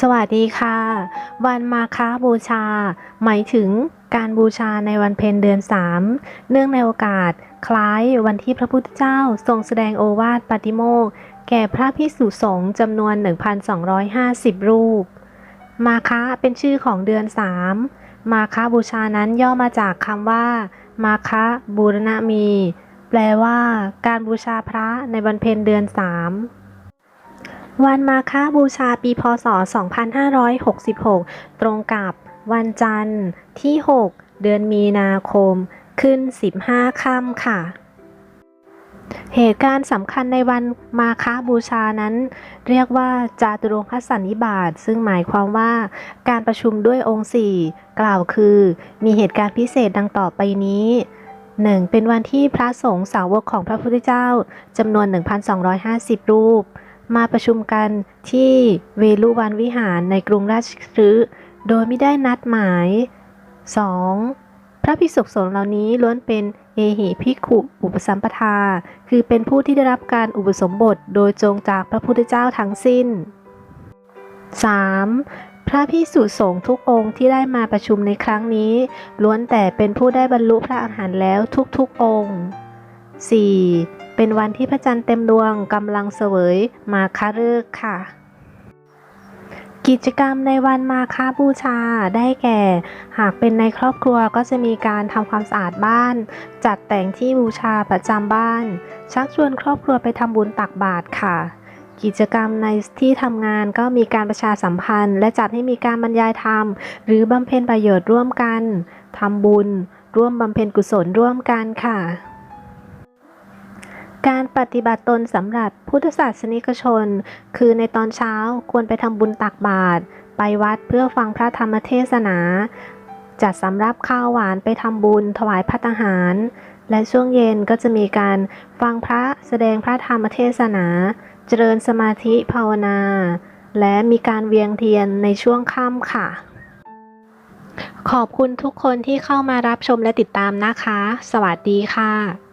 สวัสดีค่ะ วันมาฆบูชา หมายถึงการบูชาในวันเพ็ญเดือน 3 เนื่องในโอกาส คล้ายวันที่พระพุทธเจ้าทรงแสดงโอวาทปาติโมกแก่พระภิกษุสงฆ์จำนวน 1,250 รูป มาฆะเป็นชื่อของเดือน 3 มาฆบูชานั้นย่อมาจากคำว่า มาฆบูรณมี แปลว่า การบูชาพระในวันเพ็ญเดือน 3 วันมาฆบูชาปีพศ 2566 ตรงกับวันจันทร์ที่ 6 เดือนมีนาคม ขึ้น 15 ค่ำค่ะ เหตุการณ์สำคัญในวันมาฆบูชานั้น เรียกว่าจาตุรงคสันนิบาต ซึ่งหมายความว่าการประชุมด้วยองค์4กล่าวคือ มีเหตุการณ์พิเศษดังต่อไปนี้ 1. เป็นวันที่พระสงฆ์สาวกของพระพุทธเจ้าจำนวน 1,250 รูป มาประชุมกันที่เวลุวันวิหารในกรุงราชคฤห์โดยไม่ได้นัดหมาย 2. พระภิกษุสงฆ์เหล่านี้ล้วนเป็นเอหิภิกขุอุปสัมปทา คือเป็นผู้ที่ได้รับการอุปสมบทโดยจงจากพระพุทธเจ้าทั้งสิ้น 3. พระภิกษุสงฆ์ทุกองค์ที่ได้มาประชุมในครั้งนี้ ล้วนแต่เป็นผู้ได้บรรลุพระอรหันต์แล้วทุกๆองค์ 4. เป็นวันที่พระจันทร์เต็มดวงกำลังเสวยมาคาฤกษ์ค่ะ กิจกรรมในวันมาคาบูชาได้แก่ หากเป็นในครอบครัวก็จะมีการทำความสะอาดบ้าน จัดแต่งที่บูชาประจำบ้าน ชักชวนครอบครัวไปทำบุญตักบาตรค่ะกิจกรรมในที่ทำงานก็มีการประชาสัมพันธ์ และจัดให้มีการบรรยายธรรม หรือบำเพ็ญประโยชน์ร่วมกัน ทำบุญ ร่วมบำเพ็ญกุศลร่วมกันค่ะ การปฏิบัติตนสำหรับพุทธศาสนิกชน คือในตอนเช้าควรไปทำบุญตักบาตรไปวัดเพื่อฟังพระธรรมเทศนา จัดสำรับข้าวหวานไปทำบุญถวายพัตตหาร และช่วงเย็นก็จะมีการฟังพระแสดงพระธรรมเทศนา เจริญสมาธิภาวนา และมีการเวียงเทียนในช่วงค่ำค่ะ ขอบคุณทุกคนที่เข้ามารับชมและติดตามนะคะ สวัสดีค่ะ